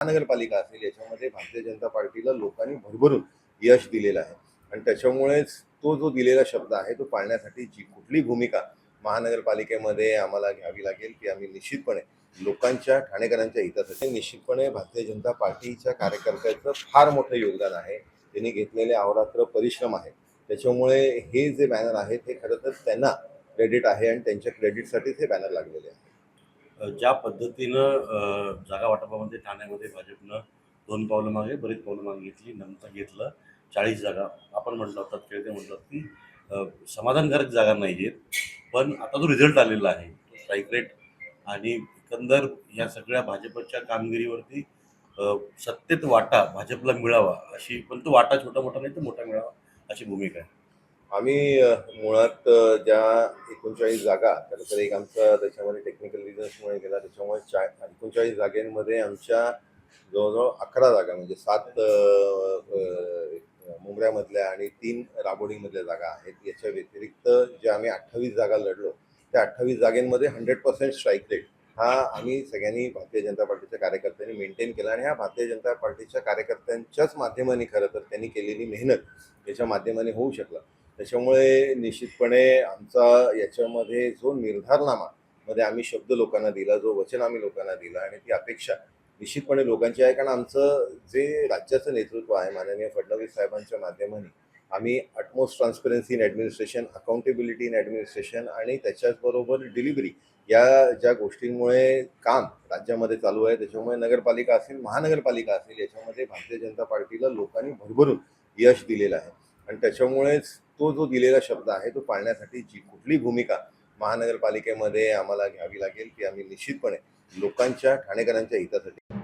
महानगरपालिका असेल याच्यामध्ये भारतीय जनता पार्टीला लोकांनी भरभरून यश दिलेलं आहे. आणि त्याच्यामुळेच तो जो दिलेला शब्द आहे तो पाळण्यासाठी जी कुठली भूमिका महानगरपालिकेमध्ये आम्हाला घ्यावी लागेल ती आम्ही निश्चितपणे लोकांच्या ठाणेकरांच्या हितासाठी निश्चितपणे भारतीय जनता पार्टीच्या कार्यकर्त्याचं फार मोठं योगदान आहे. त्यांनी घेतलेले अहोरात्र परिश्रम आहे. त्याच्यामुळे हे जे बॅनर आहेत हे खरं तर त्यांना क्रेडिट आहे आणि त्यांच्या क्रेडिटसाठीच हे बॅनर लागलेले आहे ज्या पद्धतीनं जागा वाटपामध्ये ठाण्यामध्ये भाजपनं दोन पावलं मागे बरीच पावलं मागे घेतली नंतर घेतलं चाळीस जागा. आपण म्हटलं होतं खेळते म्हटलं की समाधानकारक जागा नाही आहेत पण आता जो रिझल्ट आलेला आहे. स्ट्राईक रेट आणि एकंदर या सगळ्या भाजपच्या कामगिरीवरती सत्तेत वाटा भाजपला मिळावा अशी पण तो वाटा छोटा मोठा नाही तर मोठा मिळावा अशी भूमिका आहे. आम्ही मुळात ज्या एकोणचाळीस जागा तर एक आमचा त्याच्यामध्ये टेक्निकल रिझन्समुळे गेला त्याच्यामुळे चा एकोणचाळीस जागेमध्ये आमच्या जवळजवळ अकरा जागा म्हणजे सात मुंबऱ्यामधल्या आणि तीन राबोडीमधल्या जागा आहेत. याच्या व्यतिरिक्त ज्या आम्ही अठ्ठावीस जागा लढलो त्या अठ्ठावीस जागेमध्ये हंड्रेड पर्सेंट स्ट्राईक रेट हा आम्ही सगळ्यांनी भारतीय जनता पार्टीच्या कार्यकर्त्यांनी मेंटेन केला आणि हा भारतीय जनता पार्टीच्या कार्यकर्त्यांच्याच माध्यमाने खरं तर त्यांनी केलेली मेहनत याच्या माध्यमाने होऊ शकला. त्याच्यामुळे निश्चितपणे आमचा याच्यामध्ये जो निर्धारनामा मध्ये आम्ही शब्द लोकांना दिला जो वचन आम्ही लोकांना दिला आणि ती अपेक्षा निश्चितपणे लोकांची आहे. कारण आमचं जे राज्याचं नेतृत्व आहे माननीय फडणवीस साहेबांच्या माध्यमाने आम्ही utmost transparency in administration accountability in administration आणि त्याच्याचबरोबर डिलिव्हरी या ज्या गोष्टींमुळे काम राज्यामध्ये चालू आहे. त्याच्यामुळे नगरपालिका असेल महानगरपालिका असेल याच्यामध्ये भारतीय जनता पार्टीला लोकांनी भरभरून यश दिलेलं आहे. आणि त्याच्यामुळेच तो जो दिलेला शब्द आहे तो पाळण्यासाठी जी कुठली भूमिका महानगरपालिकेमध्ये आम्हाला घ्यावी लागेल ती आम्ही निश्चितपणे लोकांच्या ठाणेकरांच्या हितासाठी